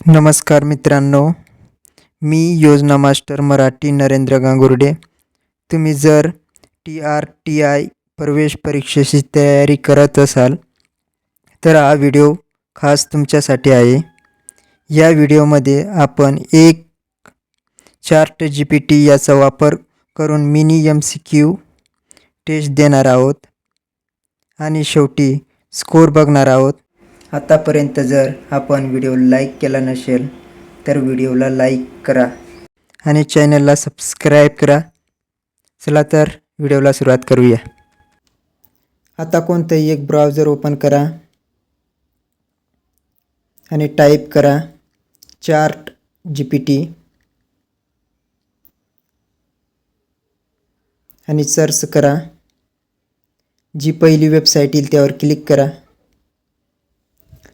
नमस्कार मित्रांनो मी योजना मास्टर मराठी नरेंद्र गांगुर्डे. तुम्ही जर टी आर टी आय प्रवेश परीक्षेची तयारी करत असाल तर हा व्हिडिओ खास तुमच्यासाठी आहे. या व्हिडिओमध्ये आपण एक चार्ट जी पी टी याचा वापर करून mini M C Q test देणार आहोत आणि शेवटी स्कोर बघणार आहोत. आतापर्यंत जर आपण व्हिडिओ लाईक केला नसेल तर व्हिडिओला लाईक करा आणि चॅनलला सबस्क्राईब करा. चला तर व्हिडिओला सुरुवात करूया. आता कोणतंही एक ब्राउझर ओपन करा आणि टाईप करा चार्ट जी पी टी आणि सर्च करा. जी पहिली वेबसाईट येईल त्यावर क्लिक करा.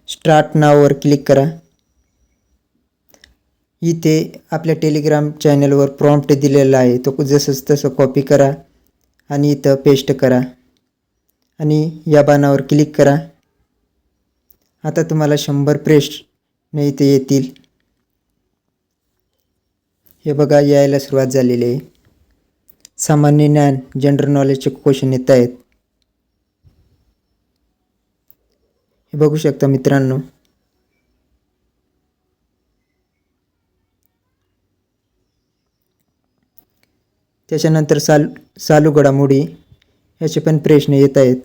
स्टार्ट नाववर क्लिक करा. इथे आपल्या टेलिग्राम चॅनलवर प्रॉम्प्ट दिलेला आहे. तो जसं तसं कॉपी करा आणि इथं पेस्ट करा. आणि या बाणावर क्लिक करा. आता तुम्हाला शंभर प्रश्न इथे येतील. हे बघा यायला सुरुवात झालेली आहे. सामान्य ज्ञान जनरल नॉलेजचे क्वेश्चन येत आहेत. बघू शकता मित्रांनो. त्याच्यानंतर साल चालू घडामोडी याचे पण प्रश्न येत आहेत.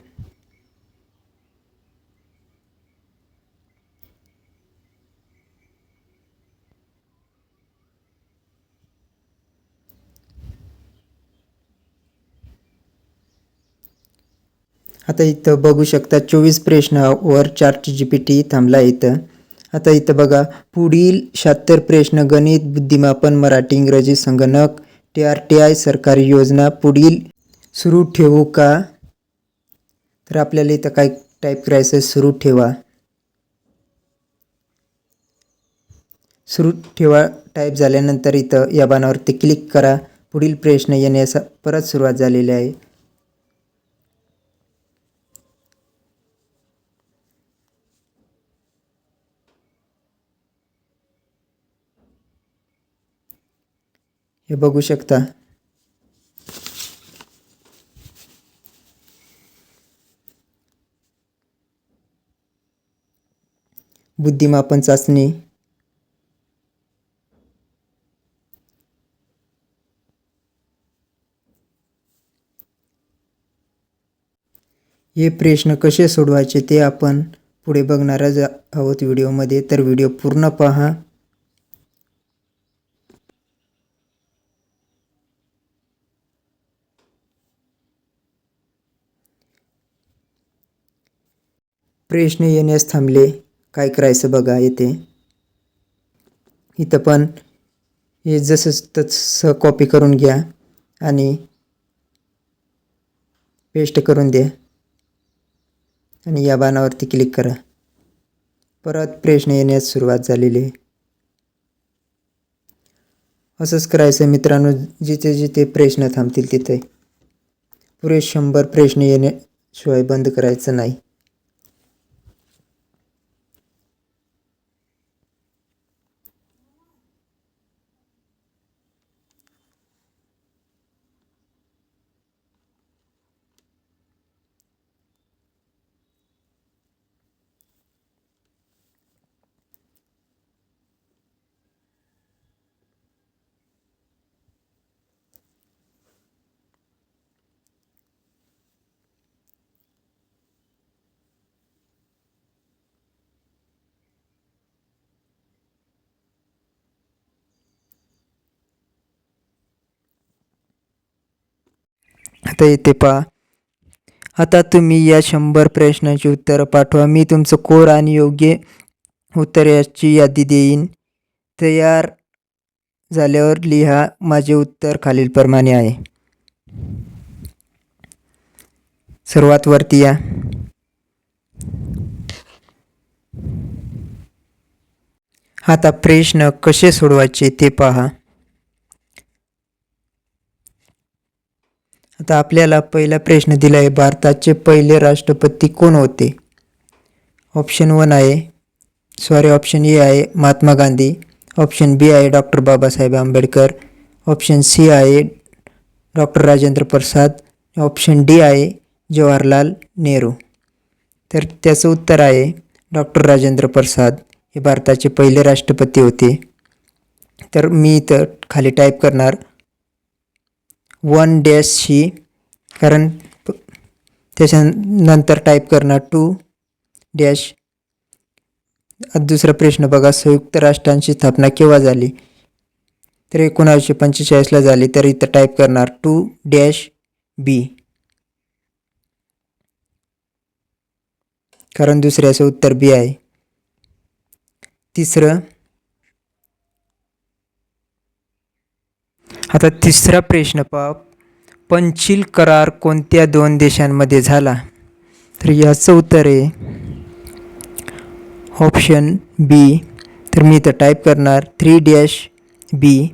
आता इथं बघू शकता चोवीस प्रश्नावर चार्ट जी पी टी थांबला इथं. आता इथं बघा पुढील शहात्तर प्रश्न गणित बुद्धिमापन मराठी इंग्रजी संगणक टी आर टी आय सरकारी योजना पुढील सुरू ठेवू का? तर आपल्याला इथं काय टाईप करायचं सुरू ठेवा. सुरू ठेवा टाईप झाल्यानंतर इथं या बाणावरती क्लिक करा. पुढील प्रश्न येण्यास परत सुरुवात झालेली आहे. हे बघू शकता. बुद्धिमापन चाचणी. हे प्रश्न कसे सोडवायचे ते आपण पुढे बघणारच आहोत व्हिडिओमध्ये. तर व्हिडिओ पूर्ण पहा. प्रश्न येण्यास थांबले. काय करायचं बघा येते इथं पण हे जसं तसं कॉपी करून घ्या आणि पेस्ट करून द्या. आणि या बाणावरती क्लिक करा. परत प्रश्न येण्यास सुरुवात झालेली आहे. असंच करायचं मित्रांनो जिथे जिथे प्रश्न थांबतील तिथे. पुरे शंभर प्रश्न येण्याशिवाय बंद करायचं नाही. करता येते पहा. आता तुम्ही या शंभर प्रश्नांची उत्तरं पाठवा. मी तुमचं कोर आणि योग्य उत्तर याची यादी देईन. तयार झाल्यावर लिहा माझे उत्तर खालीलप्रमाणे आहे. सर्वात वरती या. आता प्रश्न कसे सोडवायचे ते पहा. आता आपल्याला पहिला प्रश्न दिला आहे भारताचे पहिले राष्ट्रपती कोण होते? ऑप्शन वन आहे. सॉरी ऑप्शन ए आहे महात्मा गांधी. ऑप्शन बी आहे doctor Babasaheb Ambedkar. Option C आहे doctor Rajendra Prasad. Option D आहे जवाहरलाल नेहरू. तर त्याचं उत्तर आहे डॉक्टर राजेंद्र प्रसाद. हे भारताचे पहिले राष्ट्रपती होते. तर मी इथं खाली टाईप करणार. वन डॅश ही कारण त्याच्यानंतर टाईप करणार टू डॅश. दुसरा प्रश्न बघा संयुक्त राष्ट्रांची स्थापना केव्हा झाली? तर एकोणावीसशे पंचेचाळीसला झाली तर इथं टाईप करणार टू डॅश बी कारण दुसऱ्याचं उत्तर बी आहे. तिसरं आता तिसरा प्रश्न पहा. पंचिल करार कोणत्या दोन देशांमध्ये झाला? तर याचं उत्तर आहे ऑप्शन बी तर मी इथं टाईप करणार थ्री डॅश बी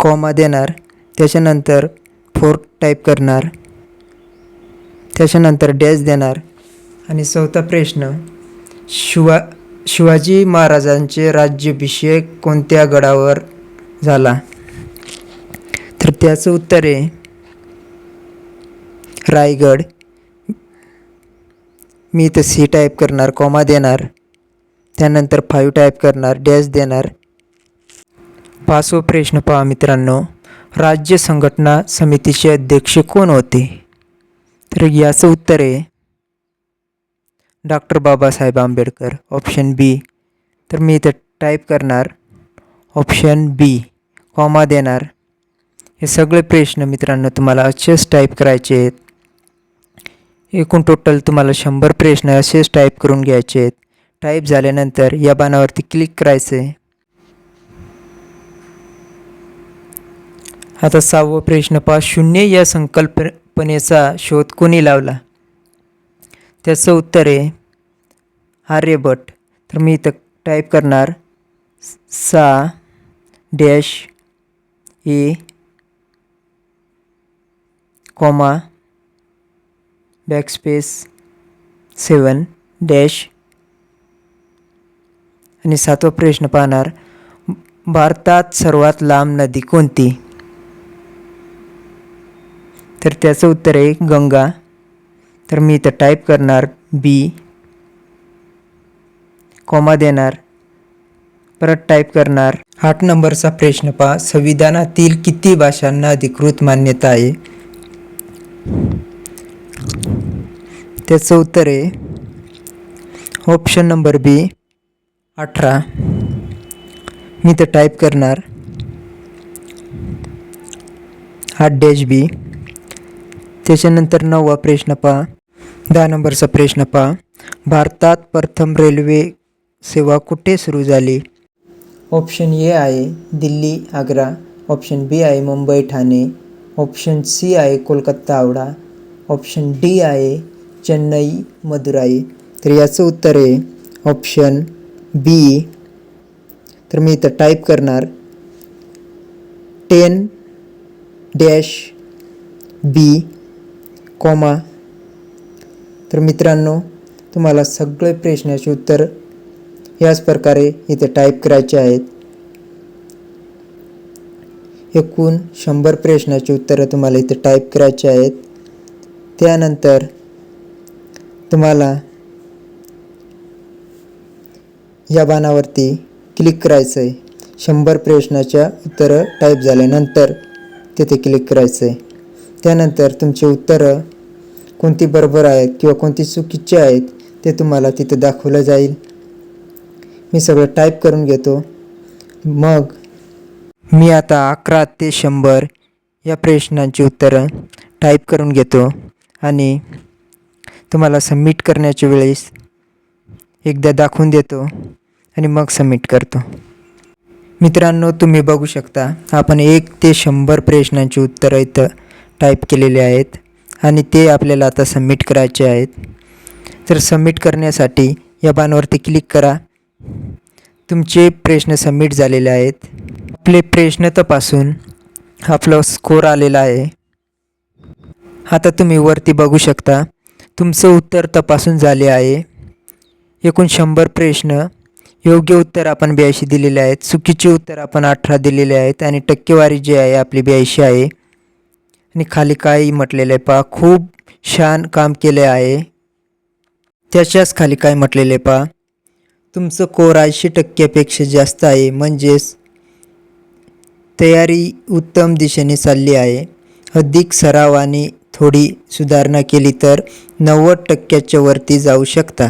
कॉमा देणार. त्याच्यानंतर फोर टाईप करणार. त्याच्यानंतर डॅश देणार. आणि चौथा प्रश्न शिवा शिवाजी महाराजांचे राज्याभिषेक कोणत्या गडावर झाला. तर त्याचं उत्तर आहे रायगड. मी इथं सी टाईप करणार कॉमा देणार. त्यानंतर फाईव्ह टाईप करणार डॅश देणार. पाचवं प्रश्न पहा मित्रांनो. राज्य संघटना समितीचे अध्यक्ष कोण होते? तर याचं उत्तर आहे doctor Babasaheb Ambedkar option B तर मी इथं टाईप करणार ऑप्शन बी कॉमा देणार. हे सगळे प्रश्न मित्रांनो तुम्हाला असेच टाईप करायचे आहेत. एकूण टोटल तुम्हाला शंभर प्रश्न असेच टाईप करून घ्यायचे आहेत. टाईप झाल्यानंतर या बाणावरती क्लिक करायचं. आहे आता सहावं प्रश्न पहा. शून्य या संकल्पनेचा शोध कोणी लावला? त्याचं उत्तर आहे आर्यभट तर मी इथं टाईप करणार. सा dash A comma backspace seven dash. आणि सातवा प्रश्न पाहणार भारतात सर्वात लांब नदी कोणती? तर त्याचं उत्तर आहे गंगा. तर मी इथं टाईप करणार बी कॉमा देणार परत टाईप करणार. आठ नंबरचा प्रश्न पहा. संविधानातील किती भाषांना अधिकृत मान्यता आहे? त्याचं उत्तर आहे. ऑप्शन नंबर बी अठरा. मी तर टाईप करणार. आठ डॅश बी त्याच्यानंतर नववा प्रश्न पहा. दहा नंबरचा प्रश्न पहा. भारतात प्रथम रेल्वे सेवा कुठे सुरू झाली? ऑप्शन ए आहे दिल्ली आग्रा. ऑप्शन बी आहे मुंबई ठाणे. ऑप्शन सी आहे कोलकाता आवडा ऑप्शन डी आहे चेन्नई मदुराई. तर याचं उत्तर आहे ऑप्शन बी. तर मी इथं टाईप करणार टेन डॅश बी कॉमा. तर मित्रांनो तुम्हाला सगळे प्रश्नाचे उत्तर याच प्रकारे इथे टाईप करायचे आहेत. एकूण शंभर प्रश्नाची उत्तरं तुम्हाला इथे टाईप करायची आहेत. त्यानंतर तुम्हाला या बाणावरती क्लिक करायचं आहे शंभर प्रश्नाच्या उत्तरं टाईप झाल्यानंतर तिथे क्लिक करायचं आहे त्यानंतर तुमचे उत्तरं कोणती बरोबर आहेत किंवा कोणती चुकीचे आहेत ते तुम्हाला तिथं दाखवलं जाईल. मी सगळं टाईप करून घेतो. मग मी आता अकरा ते शंभर या प्रश्नांची उत्तरं टाईप करून घेतो आणि तुम्हाला सबमिट करण्याच्या वेळेस एकदा दाखवून देतो आणि मग सबमिट करतो. मित्रांनो तुम्ही बघू शकता आपण एक ते शंभर प्रश्नांची उत्तरं इथं टाईप केलेले आहेत आणि ते आपल्याला आता सबमिट करायचे आहेत. तर सबमिट करण्यासाठी या बाणावरती क्लिक करा. तुमचे प्रश्न सबमिट झालेले आहेत. आपले प्रश्न तपासून आपला स्कोर आलेला आहे. आता तुम्ही वरती बघू शकता तुमचं उत्तर तपासून झाले आहे. एकूण शंभर प्रश्न योग्य उत्तर आपण ब्याऐंशी दिलेले आहेत चुकीचे उत्तर आपण अठरा दिलेले आहेत आणि टक्केवारी जी आहे आपली ब्याऐंशी आहे. आणि खाली काही म्हटलेलं आहे पहा खूप छान काम केले आहे. त्याच्याच खाली काय म्हटलेलं आहे पहा. तुमचं कोर ऐंशी टक्क्यापेक्षा जास्त आहे म्हणजेच तयारी उत्तम दिशेने चालली आहे. अधिक सरावाने थोडी सुधारणा केली तर नव्वद टक्क्याच्या वरती जाऊ शकता.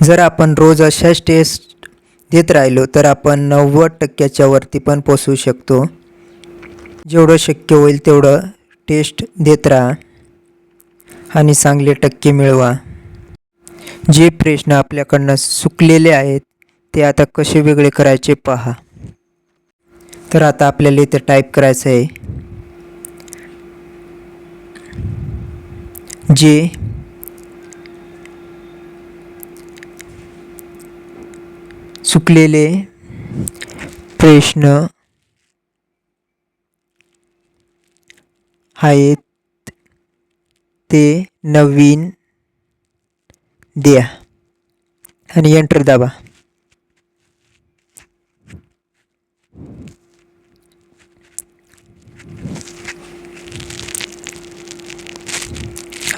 जर आपण रोज अशाच टेस्ट देत राहिलो तर आपण नव्वद टक्क्याच्या वरती पण पोचू शकतो. जेवढं शक्य होईल तेवढं टेस्ट देत राहा आणि चांगले टक्के मिळवा. जे प्रश्न आपल्याकडनं चुकलेले आहेत ते आता कसे वेगळे करायचे पहा. तर आता आपल्याला इथे टाईप करायचं आहे. जे चुकलेले प्रश्न आहेत ते नवीन द्या आणि एंटर दाबा.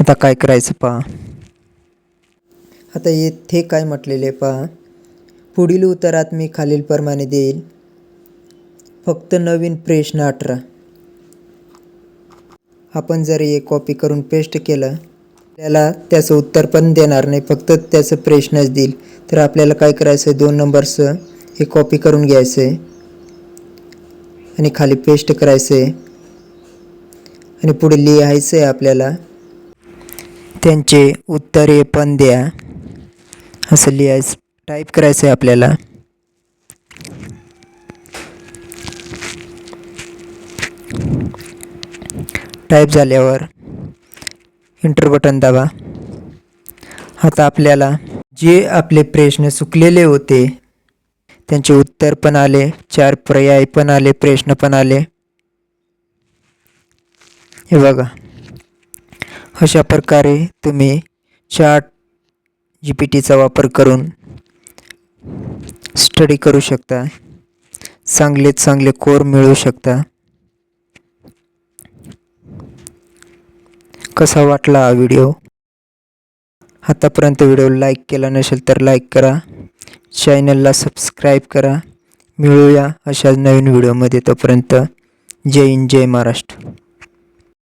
आता काय करायचं पहा. आता येथे काय म्हटलेले पहा. पुढील उत्तरात मी खालीलप्रमाणे देईल. फक्त नवीन प्रश्न अठरा. आपण जर हे कॉपी करून पेस्ट केलं आपल्याला त्याचं उत्तर पण देणार नाही फक्त त्याचं प्रश्नच देईल. तर आपल्याला काय करायचं आहे दोन नंबरचं हे कॉपी करून घ्यायचं आहे आणि खाली पेस्ट करायचं आहे आणि पुढे लिहायचं आहे आपल्याला. त्यांचे उत्तरे पण द्या. असं लिहायचं टाईप करायचं आहे आपल्याला. टाईप झाल्यावर इंटर बटन दाबा. आता आपल्याला जे आपले प्रश्न चुकलेले होते त्यांचे उत्तर पण आले चार पर्याय पण आले प्रश्न पण आले. हे बघा. अशा प्रकारे तुम्ही चार्ट जी पी टीचा वापर करून स्टडी करू शकता. चांगले चांगले कोर मिळवू शकता. कसा वाटला हा व्हिडिओ? आतापर्यंत व्हिडिओ लाईक केला नसेल तर लाईक करा. चॅनलला सबस्क्राईब करा. मिळूया अशा नवीन व्हिडिओमध्ये तोपर्यंत. जय हिंद जय महाराष्ट्र.